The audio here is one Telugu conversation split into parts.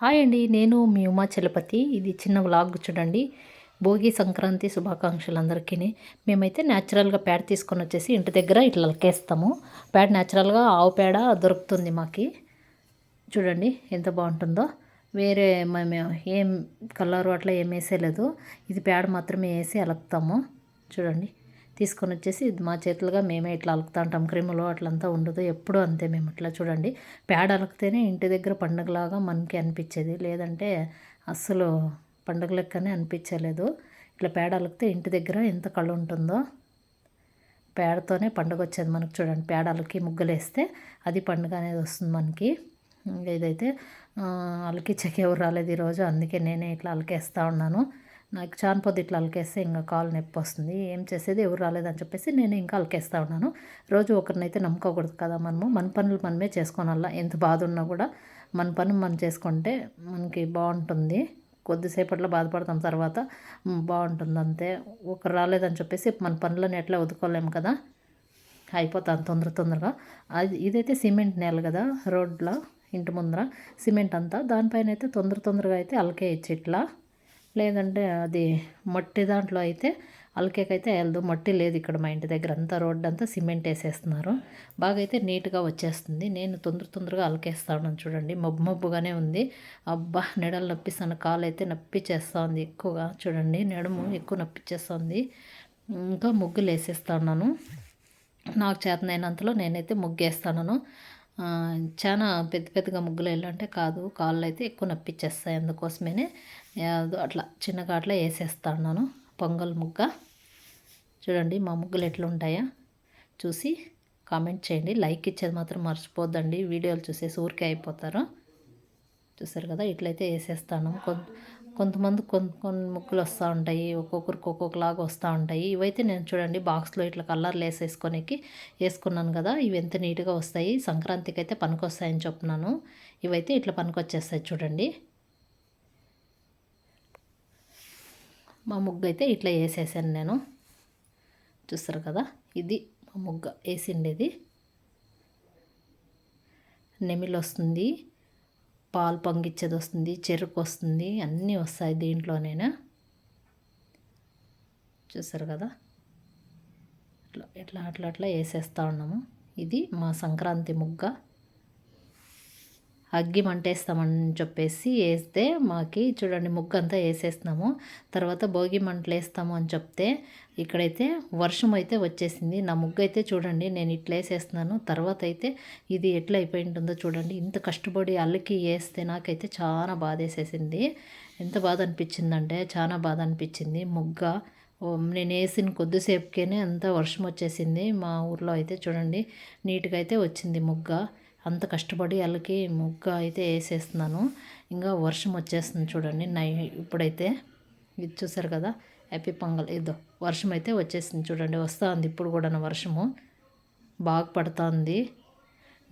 హాయ్ అండి నేను మీ ఉమా చలపతి. ఇది చిన్న వ్లాగ్ చూడండి. భోగి సంక్రాంతి శుభాకాంక్షలు అందరికీ మేమైతే న్యాచురల్గా పేడ తీసుకొని వచ్చేసి ఇంటి దగ్గర ఇట్లా లకేస్తాము పేడ న్యాచురల్గా ఆవు పేడ దొరుకుతుంది మాకి. చూడండి ఎంత బాగుంటుందో. వేరే మేము ఏం కలర్ అట్లా ఏం వేసేయలేదు ఇది పేడ మాత్రమే వేసి అలుకుతాము. చూడండి. తీసుకొని వచ్చేసి ఇది మా చేతులుగా మేమే ఇట్లా అలుకుతా ఉంటాం. క్రిములు అట్లంతా ఉండదు. ఎప్పుడూ అంతే మేము ఇట్లా చూడండి. పేడ అలికితేనే ఇంటి దగ్గర పండుగలాగా మనకి అనిపించేది. లేదంటే అస్సలు పండుగ లెక్కనే అనిపించలేదు. ఇట్లా పేడ అలికితే ఇంటి దగ్గర ఎంత కళ్ళు ఉంటుందో పేడతోనే పండుగ వచ్చేది మనకు చూడండి. పేడ అలికి ముగ్గులేస్తే అది పండుగ అనేది వస్తుంది మనకి. ఇదైతే అలికిచ్చకి ఎవరు రాలేదు ఈరోజు. అందుకే నేనే ఇట్లా అలికేస్తూ ఉన్నాను. నాకు చాలా ఇట్లా అలకేస్తే ఇంకా కాలు నొప్పి వస్తుంది. ఏం చేసేది? ఎవరు రాలేదని చెప్పేసి నేను ఇంకా అలకేస్తూ ఉన్నాను. రోజు ఒకరినైతే నమ్ముకోకూడదు కదా మనము. మన పనులు మనమే చేసుకోనల్లా. ఎంత బాధ ఉన్నా కూడా మన పని మనం చేసుకుంటే మనకి బాగుంటుంది. కొద్దిసేపట్లో బాధపడతాం తర్వాత. బాగుంటుంది అంతే. ఒకరు రాలేదని చెప్పేసి మన పనులను ఎట్లా వదుకోలేము కదా. అయిపోతాను తొందర తొందరగా. అది ఇదైతే సిమెంట్ నేల కదా రోడ్లో ఇంటి ముందర. సిమెంట్ అంతా. దానిపైన అయితే తొందర తొందరగా అయితే అలకే ఇచ్చి ఇట్లా లేదంటే అది మట్టి దాంట్లో అయితే అలకేకైతే వెళ్ళదు మట్టి లేదు ఇక్కడ మా ఇంటి దగ్గర. అంతా రోడ్డు అంతా సిమెంట్ వేసేస్తున్నారు. బాగా అయితే నీట్గా వచ్చేస్తుంది. నేను తొందర తొందరగా అలకేస్తాను చూడండి. మబ్బు మబ్బుగానే ఉంది. అబ్బా నెడలు నొప్పిస్తాను. కాలు అయితే నొప్పిచ్చేస్తోంది ఎక్కువగా. చూడండి నెడము ఎక్కువ నొప్పిచ్చేస్తుంది ఇంకా ముగ్గులు వేసేస్తా నాకు చేతనైనంతలో నేనైతే ముగ్గేస్తాను. చాలా పెద్ద పెద్దగా ముగ్గులు వెళ్ళంటే కాదు. కాళ్ళు అయితే ఎక్కువ నొప్పిచ్చేస్తాయి అందుకోసమే అట్లా చిన్నగా అట్లా వేసేస్తాను పొంగల్ ముగ్గ. చూడండి మా ముగ్గులు ఎట్లుంటాయా? చూసి కామెంట్ చేయండి. లైక్ ఇచ్చేది మాత్రం మర్చిపోద్దండి. వీడియోలు చూసేసి ఊరికే అయిపోతారు. చూసారు కదా ఇట్లయితే వేసేస్తాను. కొంత కొంతమంది కొన్ని కొన్ని ముగ్గులు వస్తూ ఉంటాయి ఒక్కొక్కరికి ఒక్కొక్కలాగా వస్తూ ఉంటాయి. ఇవైతే నేను చూడండి బాక్స్లో ఇట్లా కలర్లు వేసేసుకొనికి వేసుకున్నాను కదా ఇవి ఎంత నీట్గా వస్తాయి సంక్రాంతికి అయితే పనికొస్తాయని చెప్తున్నాను. ఇవైతే ఇట్లా పనికొచ్చేస్తాయి చూడండి. మా ముగ్గు అయితే ఇట్లా వేసేసాను నేను. చూస్తారు కదా ఇది మా ముగ్గ వేసిండేది. నెమిలి వస్తుంది. పాలు పొంగిచ్చేది వస్తుంది చెరుకు వస్తుంది అన్నీ వస్తాయి దీంట్లోనేనా? చూసారు కదా? ఇట్లా ఇట్లా అట్లా అట్లా వేసేస్తూ ఉన్నాము. ఇది మా సంక్రాంతి ముగ్గ. అగ్గి మంటేస్తామని చెప్పేసి వేస్తే మాకి చూడండి ముగ్గు అంతా వేసేస్తున్నాము. తర్వాత భోగి మంటలు వేస్తాము అని చెప్తే ఇక్కడైతే వర్షం అయితే వచ్చేసింది. నా ముగ్గు అయితే చూడండి నేను ఇట్లా వేసేస్తున్నాను. తర్వాత అయితే ఇది ఎట్లా అయిపోయి ఉంటుందో చూడండి. ఇంత కష్టపడి అల్లకి వేస్తే నాకైతే చాలా బాధ వేసేసింది. ఎంత బాధ అనిపించిందంటే చాలా బాధ అనిపించింది. ముగ్గ నేను వేసిన కొద్దిసేపుకేనే అంత వర్షం వచ్చేసింది. మా ఊర్లో అయితే చూడండి నీట్గా అయితే వచ్చింది ముగ్గ. అంత కష్టపడి వాళ్ళకి ముగ్గు అయితే వేసేస్తున్నాను. ఇంకా వర్షం వచ్చేస్తుంది చూడండి. నై ఇప్పుడైతే ఇది చూసారు కదా హ్యాపీ పొంగల్. ఇదో వర్షం అయితే వచ్చేసింది చూడండి. వస్తుంది ఇప్పుడు కూడా వర్షము. బాగా పడుతుంది.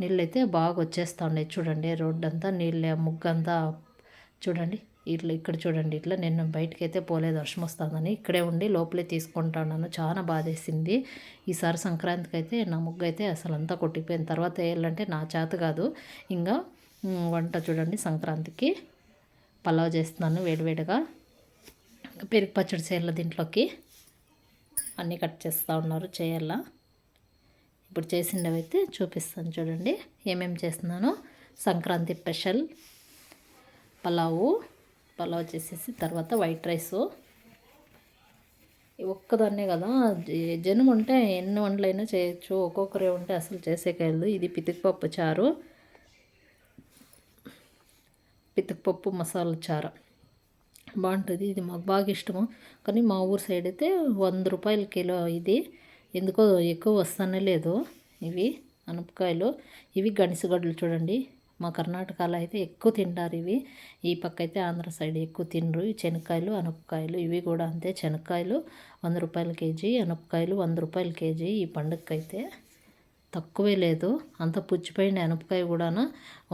నీళ్ళు అయితే బాగా వచ్చేస్తూ ఉన్నాయి చూడండి. రోడ్డు అంతా ముగ్గంతా చూడండి. ఇట్లా ఇక్కడ చూడండి ఇట్లా నేను బయటకైతే అయితే పోలేదు వర్షం వస్తుందని ఇక్కడే ఉండి లోపలే తీసుకుంటాను చాలా బాధేసింది. ఈసారి సంక్రాంతికి అయితే నా ముగ్గు అయితే అసలు అంతా కొట్టిపోయిన తర్వాత వేయాలంటే నా చేత కాదు ఇంకా వంట చూడండి సంక్రాంతికి. పలావ్ చేస్తున్నాను వేడివేడిగా. పెరుగు పచ్చడి చేయాల దీంట్లోకి. అన్నీ కట్ చేస్తూ ఉన్నారు చేయాల. ఇప్పుడు చేసినవి అయితే చూపిస్తాను చూడండి ఏమేమి చేస్తున్నాను. సంక్రాంతి స్పెషల్. పలావు. పలావ్ చేసేసి తర్వాత వైట్ రైస్. ఒక్కదాన్నే కదా జనం ఉంటే ఎన్ని వంటలైనా చేయొచ్చు. ఒక్కొక్కరే ఉంటే అసలు చేసేకెళ్ళదు ఇది పితికిపప్పు చారు. పితికిపప్పు మసాలా చారు. బాగుంటుంది. ఇది మాకు బాగా ఇష్టము. కానీ మా ఊరు సైడ్ అయితే వంద రూపాయల కిలో ఇది. ఎందుకో ఎక్కువ వస్తానే లేదు ఇవి అనపకాయలు. ఇవి గనిసగడ్డలు చూడండి. మా కర్ణాటకలో అయితే ఎక్కువ తింటారు ఇవి. ఈ పక్క అయితే ఆంధ్ర సైడ్ ఎక్కువ తినరు. ఈ శనక్కాయలు అనపకాయలు ఇవి కూడా అంతే. శనక్కాయలు వంద రూపాయల కేజీ అనపకాయలు వంద రూపాయల కేజీ ఈ పండుగకైతే. తక్కువే లేదు. అంత పుచ్చిపోయిన అనపకాయ కూడాను.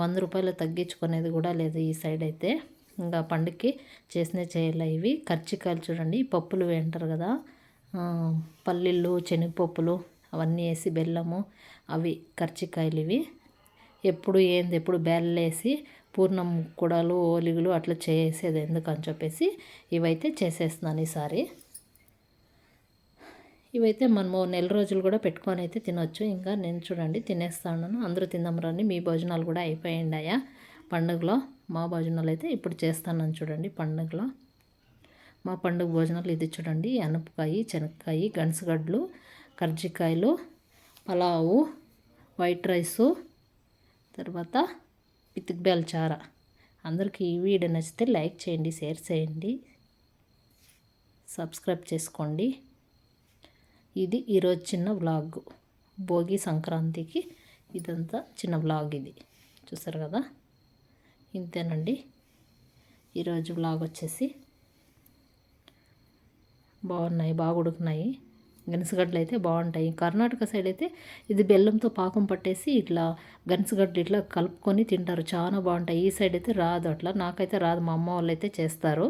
వంద రూపాయలు తగ్గించుకునేది కూడా లేదు ఈ సైడ్ అయితే. ఇంకా పండుగకి చేసినే చేయాలి ఇవి? కర్చికాయలు చూడండి. పప్పులు వేంటారు కదా. పల్లీలు శనగపప్పులు అవన్నీ వేసి బెల్లము అవి కర్చికాయలు ఇవి. ఎప్పుడు ఏంది ఎప్పుడు బెల్లేసి పూర్ణం కూడాలు ఓలిగులు అట్లా చేసేది ఎందుకని చెప్పేసి ఇవైతే చేసేస్తున్నాను ఈసారి. ఇవైతే మనము నెల రోజులు కూడా పెట్టుకొని అయితే తినొచ్చు. ఇంకా నేను చూడండి తినేస్తాను. అందరూ తిందాం రండి. మీ భోజనాలు కూడా అయిపోయిండాయా పండుగలో మా భోజనాలు అయితే ఇప్పుడు చేస్తానని చూడండి పండుగలో. మా పండుగ భోజనాలు ఇది చూడండి. అనపకాయ శనక్కాయ గన్సగడ్లు కర్జికాయలు పలావు వైట్ రైసు తర్వాత పితిక్ చార అందరికీ ఈ వీడియో నచ్చితే లైక్ చేయండి షేర్ చేయండి సబ్స్క్రైబ్ చేసుకోండి. ఇది ఈరోజు చిన్న వ్లాగ్. భోగి సంక్రాంతికి ఇదంతా చిన్న వ్లాగ్ ఇది. చూసారు కదా? ఇంతేనండి. ఈరోజు వ్లాగ్ వచ్చేసి బాగున్నాయి బాగా ఉడుకున్నాయి. గనసగడ్డలు అయితే బాగుంటాయి. కర్ణాటక సైడ్ అయితే ఇది బెల్లంతో పాకం పట్టేసి ఇట్లా గనసగడ్డలు ఇట్లా కలుపుకొని తింటారు. చాలా బాగుంటాయి. ఈ సైడ్ అయితే రాదు అట్లా. నాకైతే రాదు. మా అమ్మ వాళ్ళు అయితే చేస్తారు.